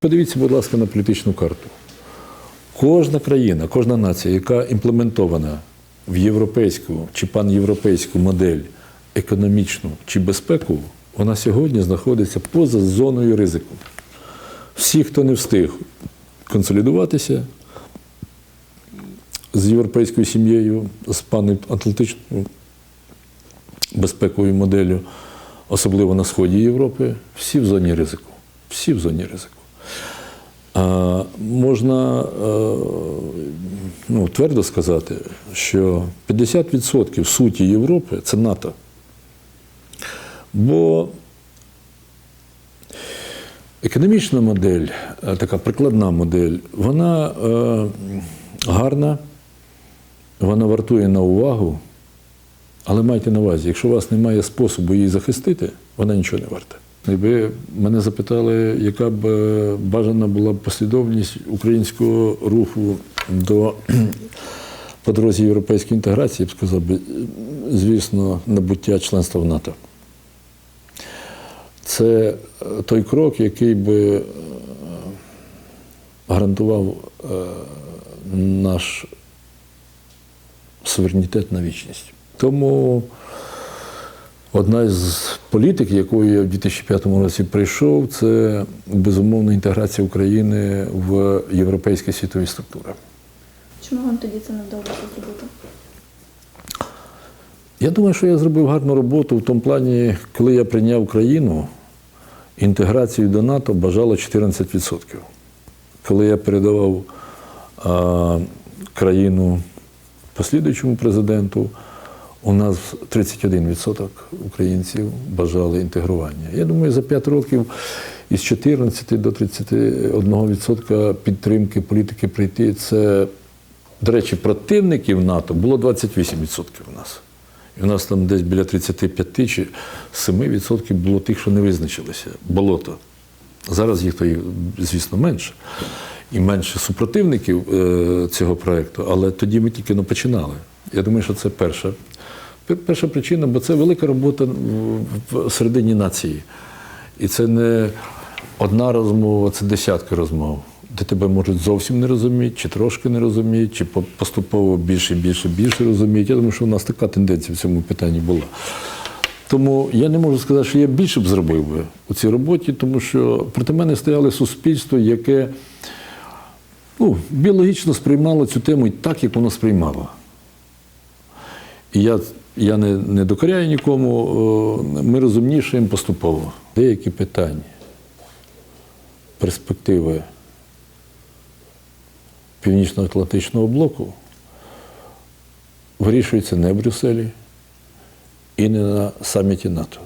Подивіться, будь ласка, на політичну карту. Кожна країна, кожна нація, яка імплементована в європейську чи панєвропейську модель економічну чи безпекову, вона сьогодні знаходиться поза зоною ризику. Всі, хто не встиг консолідуватися з європейською сім'єю, з панатлантичною безпековою моделлю, особливо на сході Європи, всі в зоні ризику. Всі в зоні ризику. Можна е, ну, твердо сказати, що 50% суті Європи це НАТО. Бо економічна модель, е, така прикладна модель, вона е, гарна, вона вартує на увагу, але майте на увазі, якщо у вас немає способу її захистити, вона нічого не варта. Якби мене запитали, яка б е, бажана була послідовність українського руху до по дорозі європейської інтеграції, я б сказав звісно, набуття членства в НАТО. Це е, той крок, який би е, гарантував наш суверенітет на вічність. Тому одна з політик, якою я в 2005 році прийшов, це безумовно інтеграція України в європейські світові структури. Чому вам тоді це не вдалося зробити? Я думаю, що я зробив гарну роботу в тому плані, коли я прийняв країну, інтеграцію до НАТО бажало 14%. Коли я передавав а, країну послідуючому президенту, у нас 31% українців бажали інтегрування. Я думаю, за 5 років із 14 до 31% підтримки політики прийти це, до речі, противників НАТО було 28% у нас. І у нас там десь біля 35 чи 7% було тих, що не визначилися. Болото. Зараз їх то, звісно, менше. І менше супротивників е, цього проєкту, але тоді ми тільки ну, починали. Я думаю, що це перша. Пер- Перша причина, бо це велика робота в середині нації. І це не одна розмова, це десятки розмов, де тебе можуть зовсім не розуміти, чи трошки не розуміють, чи поступово більше, більше, більше розуміють. Я думаю, що у нас така тенденція в цьому питанні була. Тому я не можу сказати, що я більше б зробив би у цій роботі, тому що проти мене стояло суспільство, яке ну, біологічно сприймало цю тему так, як воно сприймало. І я, я не, не докоряю нікому, о, ми розумнішаємо поступово. Деякі питання, перспективи Північно-Атлантичного блоку вирішуються не в Брюсселі і не на саміті НАТО.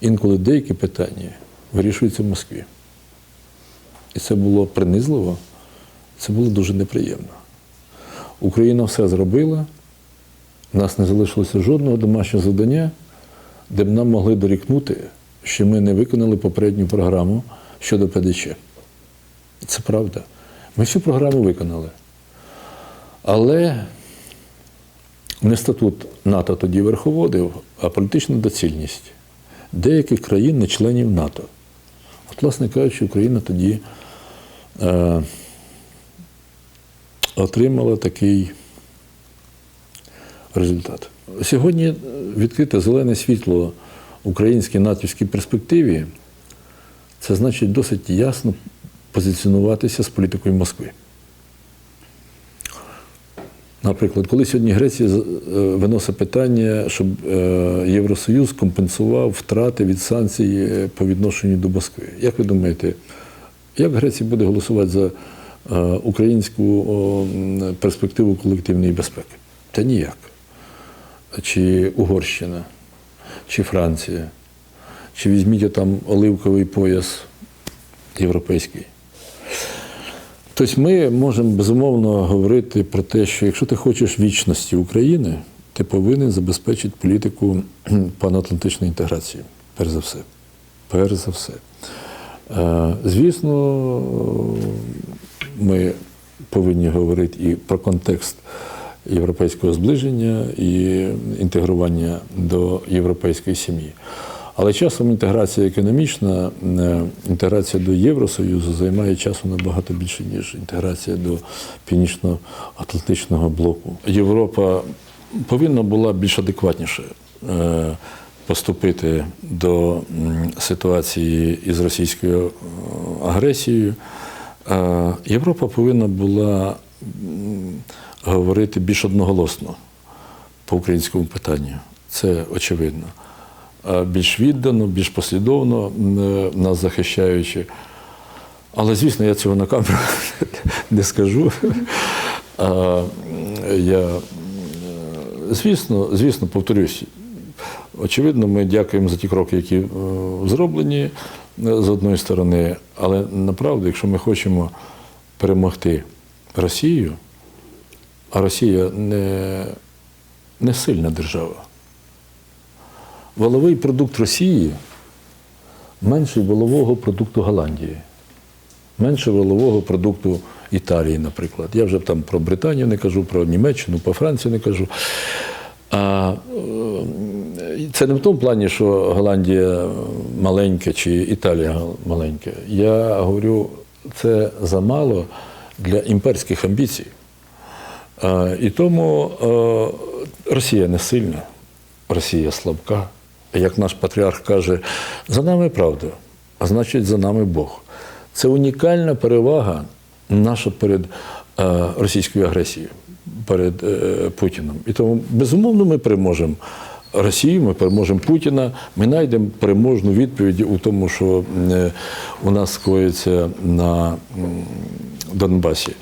Інколи деякі питання вирішуються в Москві. І це було принизливо, це було дуже неприємно. Україна все зробила, у нас не залишилося жодного домашнього завдання, де б нам могли дорікнути, що ми не виконали попередню програму щодо ПДЧ. Це правда. Ми всю програму виконали. Але не статут НАТО тоді верховодив, а політична доцільність деяких країн, не членів НАТО. От, власне кажучи, Україна тоді е, отримала такий результат. Сьогодні відкрите зелене світло українській натівській перспективі це значить досить ясно позиціонуватися з політикою Москви. Наприклад, коли сьогодні Греція е, виносить питання, щоб е, Євросоюз компенсував втрати від санкцій е, по відношенню до Москви. Як ви думаєте, як Греція буде голосувати за українську перспективу колективної безпеки? Та ніяк. Чи Угорщина, чи Франція, чи візьміть там оливковий пояс європейський. Тобто ми можемо безумовно говорити про те, що якщо ти хочеш вічності України, ти повинен забезпечити політику панатлантичної інтеграції. Перш за все. Перш за все. Е, Звісно, ми повинні говорити і про контекст європейського зближення і інтегрування до європейської сім'ї. Але часом інтеграція економічна, е, інтеграція до Євросоюзу займає часу набагато більше, ніж інтеграція до Північно-Атлантичного блоку. Європа повинна була більш адекватніше е, поступити до ситуації із російською е, агресією. Європа повинна була говорити більш одноголосно по українському питанню. Це очевидно. Більш віддано, більш послідовно е, нас захищаючи. Але, звісно, я цього на камеру не скажу. А, я, е, звісно, звісно, повторюсь, очевидно, ми дякуємо за ті кроки, які е, зроблені з одної сторони, але направду, якщо ми хочемо перемогти Росію, а Росія не, не сильна держава. Валовий продукт Росії менший валового продукту Голландії, менше валового продукту Італії, наприклад. Я вже там про Британію не кажу, про Німеччину, про Францію не кажу. А е, це не в тому плані, що Голландія маленька чи Італія маленька. Я говорю, це замало для імперських амбіцій. І тому е, Росія не сильна, Росія слабка. Як наш патріарх каже, за нами правда, а значить, за нами Бог. Це унікальна перевага наша перед е, російською агресією, перед е, Путіном. І тому, безумовно, ми переможемо Росію, ми переможемо Путіна, ми знайдемо переможну відповідь у тому, що у нас скоїться на Донбасі.